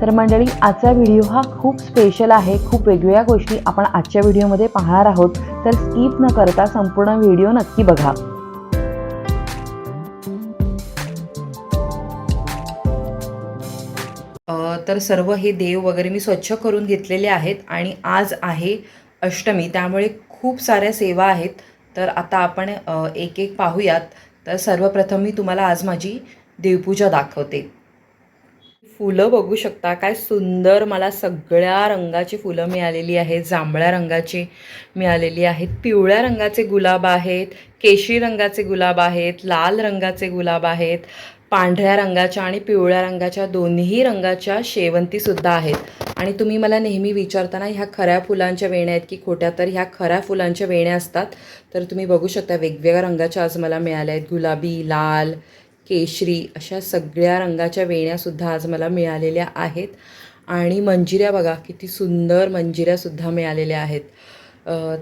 तर मंडळी आजचा व्हिडिओ हा खूप स्पेशल आहे. खूप वेगवेगळ्या गोष्टी आपण आजच्या व्हिडिओमध्ये पाहणार आहोत. तर स्किप न करता संपूर्ण व्हिडिओ नक्की बघा. तर सर्व हे देव वगैरे मी स्वच्छ करून घेतलेले आहेत आणि आज आहे अष्टमी. त्यामुळे खूप साऱ्या सेवा आहेत. तर आता आपण एक एक पाहूयात. तर सर्वप्रथम मी तुम्हाला आज माझी देवपूजा दाखवते. फुलं बघू शकता. काय सुंदर मला सगळ्या रंगाची फुलं मिळालेली आहेत. जांभळ्या रंगाची मिळालेली आहेत. पिवळ्या रंगाचे गुलाब आहेत. केशरी रंगाचे गुलाब आहेत. लाल रंगाचे गुलाब आहेत. पांढऱ्या रंगाच्या आणि पिवळ्या रंगाच्या दोन्ही रंगाच्या शेवंतीसुद्धा आहेत. आणि तुम्ही मला नेहमी विचारताना ह्या खऱ्या फुलांच्या वेण्या आहेत की खोट्या? तर ह्या खऱ्या फुलांच्या वेण्या असतात. तर तुम्ही बघू शकता वेगवेगळ्या रंगाच्या आज मला मिळाल्या आहेत. गुलाबी लाल केशरी अशा सगळ्या रंगाच्या वेण्यासुद्धा आज मला मिळालेल्या आहेत. आणि मंजिऱ्या बघा किती सुंदर मंजिऱ्यासुद्धा मिळालेल्या आहेत.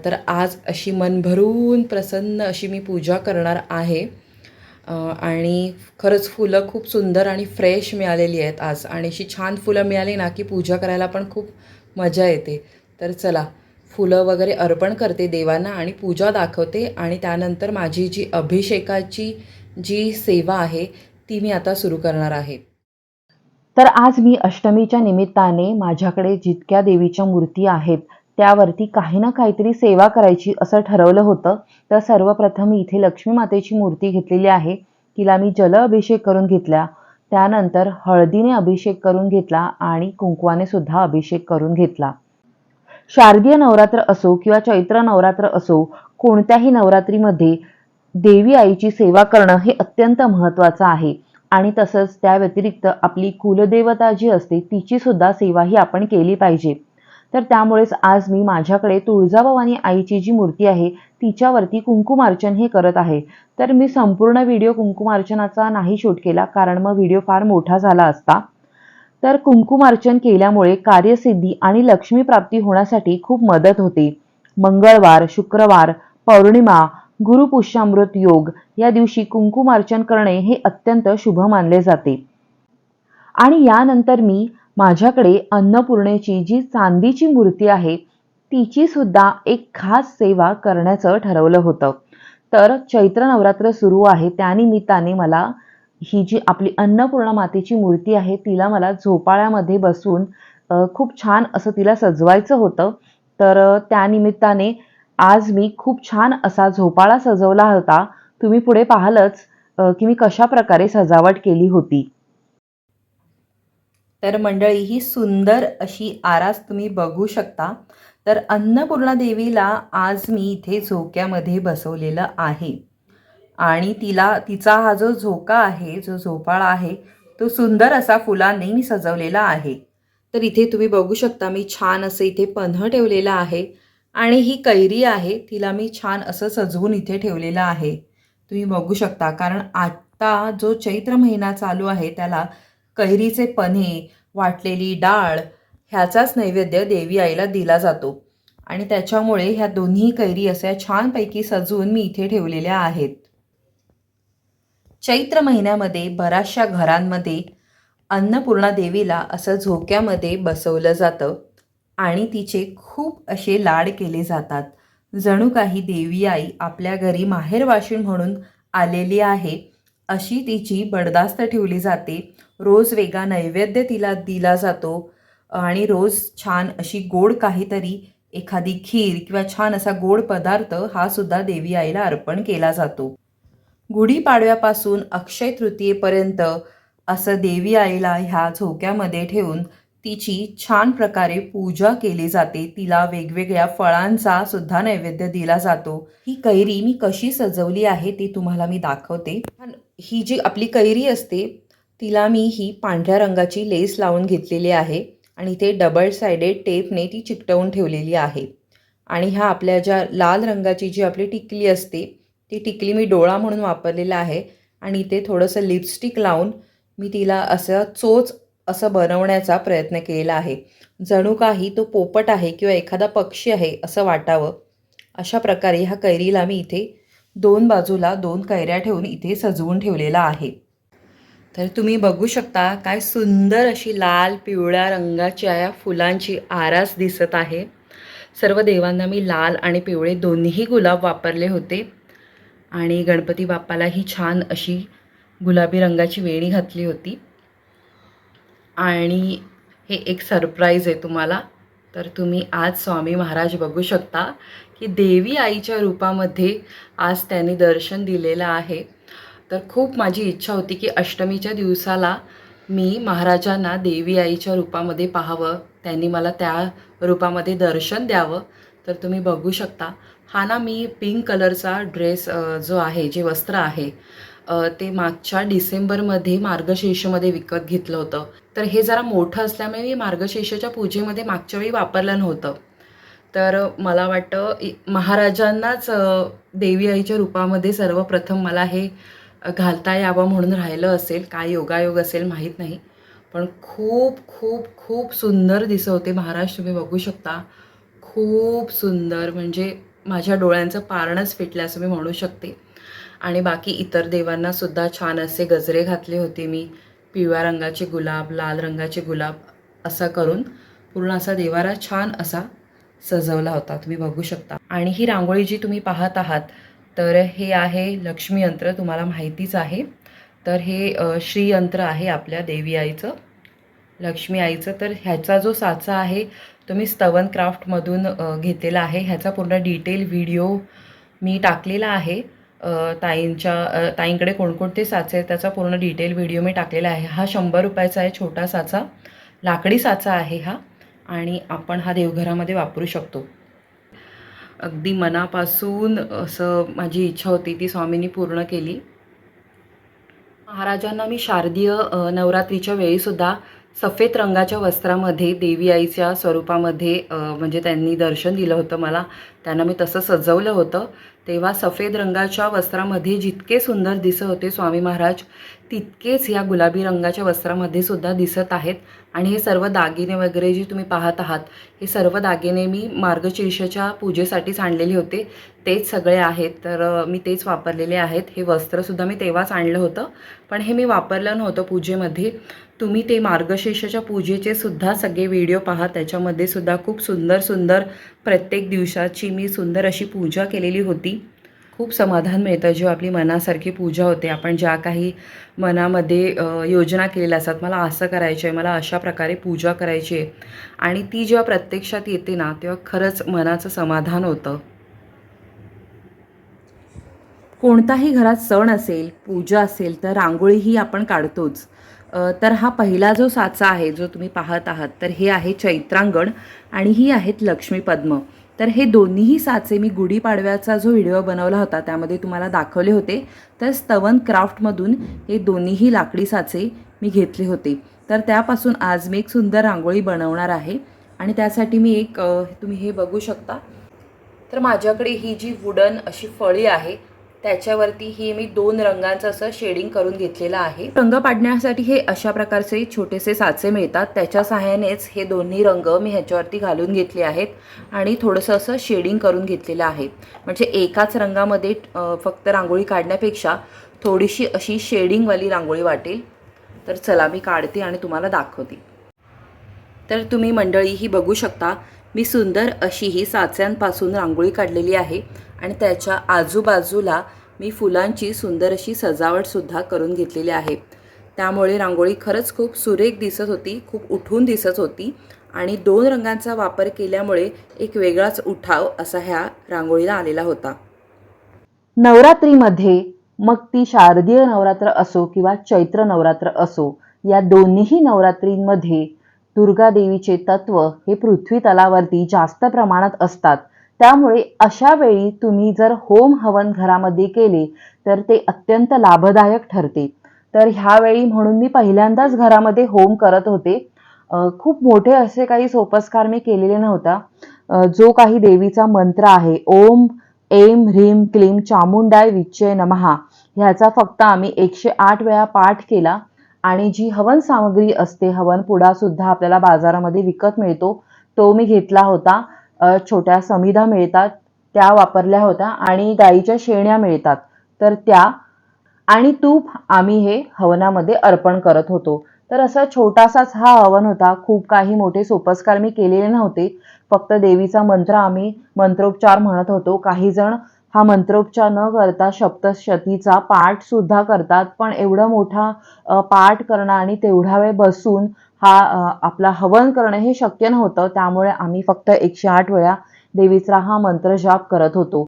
तर आज अशी मन भरून प्रसन्न अशी मी पूजा करणार आहे. आणि खरंच फुलं खूप सुंदर आणि फ्रेश मिळालेली आहेत आज. आणि अशी छान फुलं मिळाली ना की पूजा करायला पण खूप मजा येते. तर चला फुलं वगैरे अर्पण करते देवांना आणि पूजा दाखवते. आणि त्यानंतर माझी जी अभिषेकाची जी सेवा आहे ती मी आता सुरू करणार आहे. तर आज मी अष्टमीच्या निमित्ताने माझ्याकडे जितक्या देवीच्या मूर्ती आहेत त्यावरती काही ना काहीतरी सेवा करायची असं ठरवलं होतं. तर सर्वप्रथम मी इथे लक्ष्मी मातेची मूर्ती घेतलेली आहे. तिला मी जल अभिषेक करून घेतला. त्यानंतर हळदीने अभिषेक करून घेतला आणि कुंकवाने सुद्धा अभिषेक करून घेतला. शारदीय नवरात्र असो किंवा चैत्र नवरात्र असो कोणत्याही नवरात्रीमध्ये देवी आईची सेवा करणं हे अत्यंत महत्त्वाचं आहे. आणि तसंच त्या व्यतिरिक्त आपली कुलदेवता जी असते तिची सुद्धा सेवा ही आपण केली पाहिजे. तर त्यामुळेच आज मी माझ्याकडे तुळजाभवानी आईची जी मूर्ती आहे तिच्यावरती कुंकुमार्चन हे करत आहे. तर मी संपूर्ण व्हिडिओ कुंकुमार्चनाचा नाही शूट केला कारण मग व्हिडिओ फार मोठा झाला असता. तर कुंकुमार्चन केल्यामुळे कार्यसिद्धी आणि लक्ष्मी प्राप्ती होण्यासाठी खूप मदत होते. मंगळवार शुक्रवार पौर्णिमा गुरुपुष्यामृत योग. या दिवशी कुंकुमार्चन करणे हे अत्यंत शुभ मानले जाते. आणि यानंतर मी माझ्याकडे अन्नपूर्णेची जी चांदीची मूर्ती आहे तिची सुद्धा एक खास सेवा करण्याचं ठरवलं होतं. तर चैत्र नवरात्र सुरू आहे त्यानिमित्ताने मला ही जी आपली अन्नपूर्णा मातेची मूर्ती आहे तिला मला झोपाळ्यामध्ये बसून खूप छान असं तिला सजवायचं होतं. तर त्यानिमित्ताने आज मी खूप छान असा झोपाळा सजवला होता. तुम्ही पुढे पाहालच की मी कशा प्रकारे सजावट केली होती. तर मंडळी ही सुंदर अशी आरास तुम्ही बघू शकता. तर अन्नपूर्णा देवीला आज मी इथे झोक्यामध्ये बसवलेलं आहे. आणि तिला तिचा हा जो झोका आहे जो झोपाळा आहे तो सुंदर असा फुलांनी मी सजवलेला आहे. तर इथे तुम्ही बघू शकता मी छान असं इथे पन्ह ठेवलेलं आहे. आणि ही कैरी आहे तिला मी छान असं सजवून इथे ठेवलेलं आहे. तुम्ही बघू शकता कारण आत्ता जो चैत्र महिना चालू आहे त्याला कैरीचे पन्हे वाटलेली डाळ ह्याचाच नैवेद्य देवी आईला दिला जातो. आणि त्याच्यामुळे ह्या दोन्ही कैरी अशा छानपैकी सजवून मी इथे ठेवलेल्या आहेत. चैत्र महिन्यामध्ये बऱ्याचशा घरांमध्ये अन्नपूर्णा देवीला असं झोक्यामध्ये बसवलं जातं. आणि तिचे खूप असे लाड केले जातात. जणू काही देवी आई आपल्या घरी माहेरवाशीण म्हणून आलेली आहे अशी तिची बडदास्त ठेवली जाते. रोज वेगा नैवेद्य तिला दिला जातो आणि रोज छान अशी गोड काहीतरी एखादी खीर किंवा छान असा गोड पदार्थ हा सुद्धा देवी आईला अर्पण केला जातो. गुढीपाडव्यापासून अक्षय तृतीयेपर्यंत असं देवी आईला ह्या झोक्यामध्ये ठेवून तिची छान प्रकारे पूजा केली जाते. तिला वेगवेगळ्या फळांचा सुद्धा नैवेद्य दिला जातो. ही कैरी मी कशी सजवली आहे ती तुम्हाला मी दाखवते. ही जी आपली कैरी असते तिला मी ही पांढऱ्या रंगाची लेस लावून घेतलेली आहे आणि ते डबल सायडेड टेपने ती चिकटवून ठेवलेली आहे. आणि ह्या आपल्या ज्या लाल रंगाची जी आपली टिकली असते ती टिकली मी डोळा म्हणून वापरलेला आहे. आणि ते थोडंसं लिपस्टिक लावून मी तिला असं चोच असं बनवण्याचा प्रयत्न केलेला आहे. जणू काही तो पोपट आहे किंवा एखादा पक्षी आहे असं वाटावं. अशा प्रकारे ह्या कैरीला मी इथे दोन बाजूला दोन कैऱ्या ठेवून इथे सजवून ठेवलेला आहे. तर तुम्ही बघू शकता काय सुंदर अशी लाल पिवळ्या रंगाच्या या फुलांची आरास दिसत आहे. सर्व देवांना मी लाल आणि पिवळे दोन्हीही गुलाब वापरले होते. आणि गणपती बाप्पालाही छान अशी गुलाबी रंगाची वेणी घातली होती. आणि हे एक सरप्राईज आहे तुम्हाला. तर तुम्ही आज स्वामी महाराज बघू शकता की देवी आईच्या रूपामध्ये आज त्यांनी दर्शन दिलेलं आहे. तर खूप माझी इच्छा होती की अष्टमीच्या दिवसाला मी महाराजांना देवी आईच्या रूपामध्ये पाहावं. त्यांनी मला त्या रूपामध्ये दर्शन द्यावं. तर तुम्ही बघू शकता. हा ना मी पिंक कलरचा ड्रेस जो आहे जे वस्त्र आहे ते मागच्या डिसेंबरमध्ये मार्गशीर्षमध्ये विकत घेतलं होतं. तर हे जरा मोठं असल्यामुळे मी मार्गशीर्षच्या पूजेमध्ये मागच्या वेळी वापरलं नव्हतं. तर मला वाटतं इ- महाराजांनाच देवी आईच्या रूपामध्ये सर्वप्रथम मला हे घालता यावं म्हणून राहिलं असेल. काय योगायोग असेल माहीत नाही. पण खूप खूप खूप सुंदर दिसत होते महाराज तुम्ही बघू शकता. खूप सुंदर म्हणजे माझ्या डोळ्यांचं पारणच फिटलं असं मी म्हणू शकते. आणि बाकी इतर देवांना सुद्धा छान असे गजरे घातले होते मी. पिवळ्या रंगाचे गुलाब लाल रंगाचे गुलाब असा करून पूर्ण असा देवारा छान असा सजवला होता. तुम्ही बघू शकता. आणि ही रांगोळी जी तुम्ही पाहत आहात तर हे आहे लक्ष्मी यंत्र. तुम्हाला माहितीच आहे. तर हे श्रीयंत्र आहे आपल्या देवी आईचं लक्ष्मी आईचं. तर ह्याचा जो साचा आहे तो मी स्तवन क्राफ्टमधून घेतलेला आहे. ह्याचा पूर्ण डिटेल व्हिडिओ मी टाकलेला आहे. ताईंच्या ताईंकडे कोणकोणते साचे आहेत त्याचा पूर्ण डिटेल व्हिडिओ मी टाकलेला आहे. हा शंभर रुपयाचा आहे छोटा साचा. लाकडी साचा आहे हा आणि आपण हा देवघरामध्ये वापरू शकतो. अगदी मनापासून असं माझी इच्छा होती ती स्वामींनी पूर्ण केली. महाराजांना मी शारदीय नवरात्रीच्या वेळीसुद्धा सफेद रंगाच्या वस्त्रामध्ये देवी आईच्या स्वरूपामध्ये म्हणजे त्यांनी दर्शन दिलं होतं मला. त्यांना मी तसं सजवलं होतं. तेव्हा सफेद रंगाच्या वस्त्रामध्ये जितके सुंदर दिसत होते स्वामी महाराज तितकेच या गुलाबी रंगाच्या वस्त्रामध्ये सुद्धा दिसत आहेत. आणि हे सर्व दागिने वगैरे जे तुम्ही पाहत आहात हे सर्व दागिने मी मार्गशीर्षच्या पूजेसाठीच आणलेले होते. तेच सगळे आहेत. तर मी तेच वापरलेले आहेत. हे वस्त्रसुद्धा मी तेव्हाच आणलं होतं. पण हे मी वापरलं नव्हतं पूजेमध्ये. तुम्ही ते मार्गशीर्षाच्या पूजेचे सुद्धा सगळे व्हिडिओ पहा. त्याच्यामध्ये सुद्धा खूप सुंदर सुंदर प्रत्येक दिवसाची मी सुंदर अशी पूजा केलेली होती. खूप समाधान मिळतं जेव्हा आपली मनासारखी पूजा होते. आपण ज्या काही मनामध्ये योजना केलेल्या असतात मला असं करायचं आहे मला अशा प्रकारे पूजा करायची आहे आणि ती जेव्हा प्रत्यक्षात येते ना तेव्हा खरंच मनाचं समाधान होतं. कोणताही घरात सण असेल पूजा असेल तर रांगोळी ही आपण काढतोच. तर हा पहिला जो साचा आहे जो तुम्ही पाहत आहात तर हे आहे चैत्रांगण आणि ही आहेत लक्ष्मीपद्म. तर हे दोन्हीही साचे मी गुढीपाडव्याचा जो व्हिडिओ बनवला होता त्यामध्ये तुम्हाला दाखवले होते. तर स्तवन क्राफ्टमधून हे दोन्हीही लाकडी साचे मी घेतले होते. तर त्यापासून आज मी एक सुंदर रांगोळी बनवणार आहे आणि त्यासाठी मी एक तुम्ही हे बघू शकता. तर माझ्याकडे ही जी वुडन अशी फळी आहे त्याच्यावरती ही मी दोन रंगांचं असं शेडिंग करून घेतलेलं आहे. रंग पाडण्यासाठी हे अशा प्रकारचे छोटेसे साचे मिळतात. त्याच्या सहाय्यानेच हे दोन्ही रंग मी ह्याच्यावरती घालून घेतले आहेत आणि थोडंसं असं शेडिंग करून घेतलेलं आहे. म्हणजे एकाच रंगामध्ये फक्त रांगोळी काढण्यापेक्षा थोडीशी अशी शेडिंगवाली रांगोळी वाटेल. तर चला मी काढते आणि तुम्हाला दाखवते. तर तुम्ही मंडळी ही बघू शकता मी सुंदर अशी ही साच्यांपासून रांगोळी काढलेली आहे. आणि त्याच्या आजूबाजूला मी फुलांची सुंदर अशी सजावटसुद्धा करून घेतलेली आहे. त्यामुळे रांगोळी खरंच खूप सुरेख दिसत होती खूप उठून दिसत होती आणि दोन रंगांचा वापर केल्यामुळे एक वेगळाच उठाव असा ह्या रांगोळीला आलेला होता. नवरात्रीमध्ये मग ती शारदीय नवरात्र असो किंवा चैत्र नवरात्र असो या दोन्हीही नवरात्रींमध्ये दुर्गा देवीचे तत्व हे पृथ्वी तलावरती जास्त प्रमाणात असतात. त्यामुळे अशा वेळी तुम्ही जर होम हवन घरामध्ये केले तर ते अत्यंत लाभदायक ठरते. तर ह्यावेळी म्हणून मी पहिल्यांदाच घरामध्ये होम करत होते. खूप मोठे असे काही सोपस्कार मी केलेले नव्हता. जो काही देवीचा मंत्र आहे ओम एम ह्रीम क्लीम चामुंडाय विच्चे नमहा ह्याचा फक्त आम्ही एकशे आठ वेळा पाठ केला. आणि जी हवन सामग्री असते हवन पुडा सुद्धा आपल्याला बाजारामध्ये विकत मिळतो तो मी घेतला होता. छोट्या समिधा मिळतात त्या वापरल्या होत्या आणि गाईच्या शेण्या मिळतात. तर त्या आणि तूप आम्ही हे हवनामध्ये अर्पण करत होतो. तर असा छोटासाच हा हवन होता. खूप काही मोठे सोपस्कार मी केलेले नव्हते. फक्त देवीचा मंत्र आम्ही मंत्रोपचार म्हणत होतो. काही जण हा मंत्रोपचार न करता सप्तशतीचा पाठ सुद्धा करतात. पण एवढा मोठा पाठ करणं आणि तेवढा वेळ बसून हा आपला हवन करणं हे शक्य नव्हतं. त्यामुळे आम्ही फक्त एकशे आठ वेळा देवीचा हा मंत्र जाप करत होतो.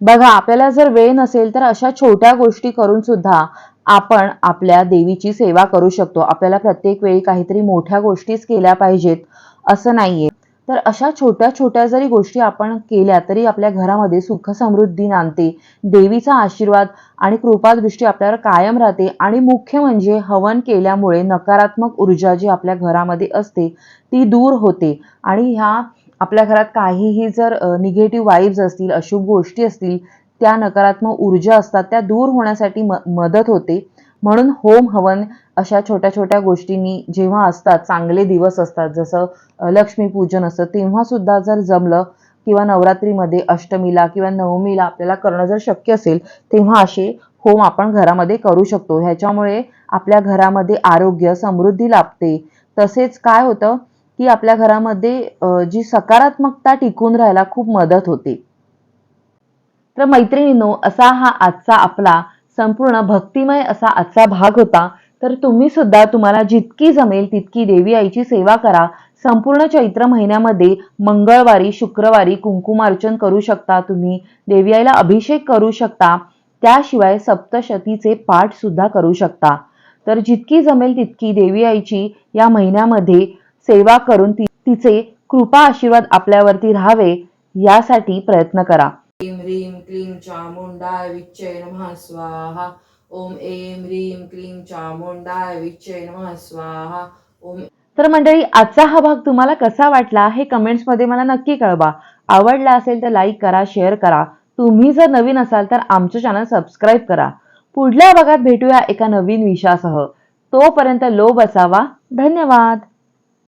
बघा आपल्याला जर वेळ नसेल तर अशा छोट्या गोष्टी करून सुद्धा आपण आपल्या देवीची सेवा करू शकतो. आपल्याला प्रत्येक वेळी काहीतरी मोठ्या गोष्टीच केल्या पाहिजेत. असं नाहीये. तर अशा छोट्या छोट्या जरी गोष्टी आपण केल्या तरी आपल्या घरामध्ये सुख समृद्धी नांदते देवीचा आशीर्वाद आणि कृपादृष्टी आपल्यावर कायम राहते आणि मुख्य म्हणजे हवन केल्यामुळे नकारात्मक ऊर्जा जी आपल्या घरामध्ये असते ती दूर होते. आणि ह्या आपल्या घरात काहीही जर निगेटिव्ह वाईब्स असतील अशुभ गोष्टी असतील त्या नकारात्मक ऊर्जा असतात त्या दूर होण्यासाठी म मदत होते. म्हणून होम हवन अशा छोट्या छोट्या गोष्टींनी जेव्हा असतात चांगले दिवस असतात जसं लक्ष्मीपूजन असतं तेव्हा सुद्धा जर जमलं किंवा नवरात्रीमध्ये अष्टमीला किंवा नवमीला आपल्याला करणं जर शक्य असेल तेव्हा असे होम आपण घरामध्ये करू शकतो. ह्याच्यामुळे आपल्या घरामध्ये आरोग्य समृद्धी लाभते. तसेच काय होतं की आपल्या घरामध्ये जी सकारात्मकता टिकून राहायला खूप मदत होते. तर मैत्रिणींनो असा हा आजचा आपला संपूर्ण भक्तिमय असा आजचा भाग होता तर तुम्ही सुद्धा तुम्हाला जितकी जमेल तितकी देवी आईची सेवा करा. संपूर्ण चैत्र महिन्यामध्ये मंगळवारी शुक्रवारी कुंकुमार्चन करू शकता तुम्ही. देवी आईला अभिषेक करू शकता. त्याशिवाय सप्तशतीचे पाठ सुद्धा करू शकता. तर जितकी जमेल तितकी देवी आईची या महिन्यामध्ये सेवा करून ती तिचे कृपा आशीर्वाद आपल्यावरती राहावे यासाठी प्रयत्न करा. ह्रीं क्लीं चामुण्डाय विच्चय नमः स्वाहा। ओम ऐं ह्रीं क्लीं चामुण्डाय विच्चय नमः स्वाहा। ओम तर मंडळी आजचा हा भाग तुम्हाला कसा वाटला हे कमेंट्समध्ये मला नक्की कळवा. आवडला असेल तर लाईक करा शेअर करा. तुम्ही जर नवीन असाल तर आमचं चॅनल सबस्क्राईब करा. पुढल्या भागात भेटूया एका नवीन विषयासह. तोपर्यंत लोभ असावा. धन्यवाद.